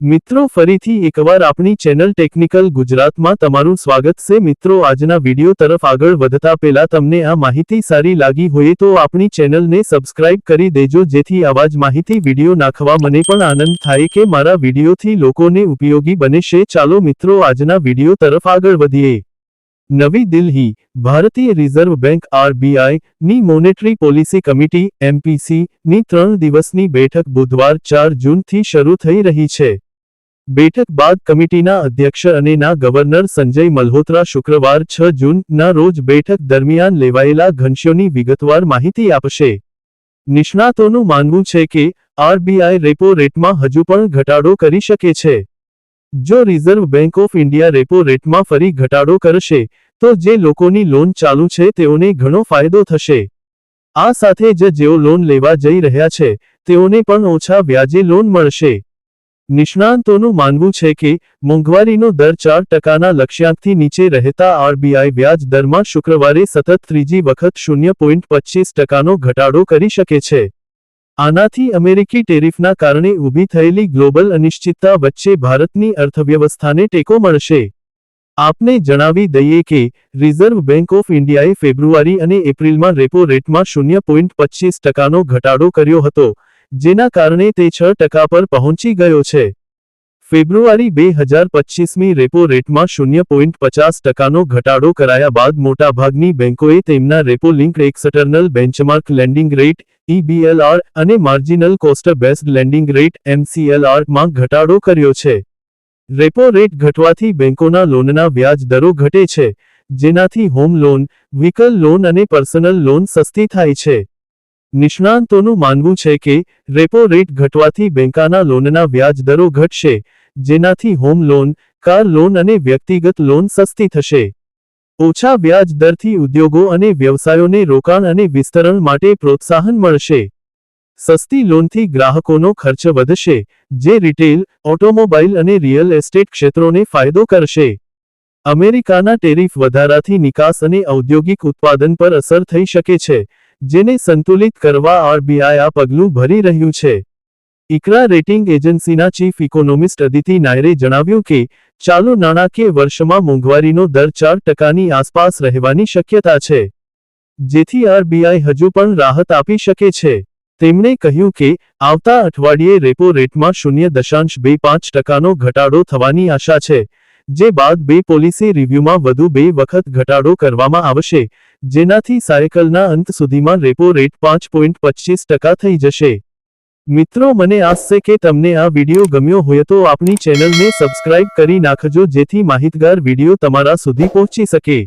મિત્રો, ફરીથી એકવાર આપણી ચેનલ ટેકનિકલ ગુજરાતમાં તમારું સ્વાગત છે. મિત્રો, આજના વીડિયો તરફ આગળ વધતા પહેલા તમને આ માહિતી સારી લાગી હોય તો આપણી ચેનલને સબસ્ક્રાઇબ કરી દેજો, જેથી આવા જ માહિતી વિડિયો નાખવા મને પણ આનંદ થાય કે મારા વિડિયોથી લોકોને ઉપયોગી બને છે. ચાલો, મિત્રો, આજના વીડિયો તરફ આગળ વધીએ. નવી દિલ્હી, ભારતીય રિઝર્વ બેંક આરબીઆઈ ની મોનેટરી પોલિસી કમિટી, એમપીસી ની ત્રણ દિવસની બેઠક બુધવાર ચાર જૂનથી શરૂ થઈ રહી છે. બેઠક બાદ કમિટીના અધ્યક્ષ અને ના ગવર્નર સંજય મલ્હોત્રા શુક્રવાર છ જૂન ના રોજ બેઠક દરમિયાન લેવાયેલા ઘનશ્યોની વિગતવાર માહિતી આપશે. નિષ્ણાતોનું માનવું છે કે, આરબીઆઈ રેપો રેટમાં હજુ પણ ઘટાડો કરી શકે છે. જો Reserve Bank of India repo રેટમાં ફરી ઘટાડો કરશે, તો જે લોકોની લોન ચાલુ છે તેઓને ઘણો ફાયદો થશે. આ સાથે જ જેઓ લોન લેવા જઈ રહ્યા છે, તેઓને પણ ઓછા વ્યાજે લોન મળશે. નિષ્ણાંતોનું માનવું છે કે, મોંઘવારીનો દર ચાર ટકાના લક્ષ્યાંકથી નીચે રહેતા આરબીઆઈ વ્યાજ દરમાં શુક્રવારે સતત ત્રીજી વખત શૂન્ય પોઈન્ટ પચીસ ટકાનો ઘટાડો કરી શકે છે. આનાથી અમેરિકી ટેરિફના કારણે ઊભી થયેલી ગ્લોબલ અનિશ્ચિતતા વચ્ચે ભારતની અર્થવ્યવસ્થાને ટેકો મળશે. આપને જણાવી દઈએ કે, રિઝર્વ બેંક ઓફ ઇન્ડિયાએ ફેબ્રુઆરી અને એપ્રિલમાં રેપો રેટમાં શૂન્ય પોઈન્ટ પચીસ ટકાનો ઘટાડો કર્યો હતો. જેના કારણે તે છ ટકા પર પહોંચી ગયો છે. ફેબ્રુઆરી બે હજાર પચીસમી રેપો રેટમાં શૂન્ય પોઈન્ટ પચાસ ટકાનો ઘટાડો કરાયા બાદ મોટાભાગની બેંકોએ તેમના repo link external benchmark lending rate EBLR અને marginal cost based lending rate એમસીએલઆરમાં ઘટાડો કર્યો છે. રેપો રેટ ઘટવાથી બેંકોના લોનના વ્યાજ દરો ઘટે છે, જેનાથી હોમ લોન, વ્હીકલ લોન અને પર્સનલ લોન સસ્તી થાય છે. નિષ્ણાંતોનું માનવું છે કે રેપો રેટ ઘટવાથી બેંકાના લોનના વ્યાજ દરો ઘટશે, જેનાથી હોમ લોન, કાર લોન અને વ્યક્તિગત લોન સસ્તી થશે. ઓછા વ્યાજ દરથી ઉદ્યોગો અને વ્યવસાયોને રોકાણ અને વિસ્તરણ માટે પ્રોત્સાહન મળશે. સસ્તી લોનથી ગ્રાહકોનો ખર્ચ વધશે, જે રિટેલ ઓટોમોબાઈલ અને રિયલ એસ્ટેટ ક્ષેત્રોને ફાયદો કરશે. અમેરિકાના ટેરિફ વધારાથી નિકાસ અને ઔદ્યોગિક ઉત્પાદન પર અસર થઈ શકે છે જેને સંતુલિત કરવા આરબીઆઈ આ પગલું ભરી રહ્યું છે. ઇકરા રેટિંગ એજન્સીના ચીફ ઇકોનોમિસ્ટ અદિતિ નાયરે જણાવ્યું કે, ચાલુ નાણાકીય વર્ષમાં મોંઘવારીનો દર ચાર ટકાની આસપાસ રહેવાની શક્યતા છે. જેથી આરબીઆઈ હજુ પણ રાહત આપી શકે છે. તેમણે કહ્યું કે, આવતા અઠવાડિયે રેપો રેટમાં શૂન્ય દશાંશ બે પાંચ ટકાનો ઘટાડો થવાની આશા છે. જે બાદ બે પોલિસી રિવ્યુમાં વધુ બે વખત ઘટાડો કરવામાં આવશે, જેનાથી સાયકલના અંત સુધીમાં રેપો રેટ પાંચ પોઈન્ટ પચીસ ટકા થઈ જશે. મિત્રો, મને આસ છે કે તમને આ વીડિયો ગમ્યો હોય તો આપણી ચેનલને સબસ્ક્રાઇબ કરી નાખજો જેથી માહિતગાર વીડિયો તમારા સુધી પહોંચી શકે.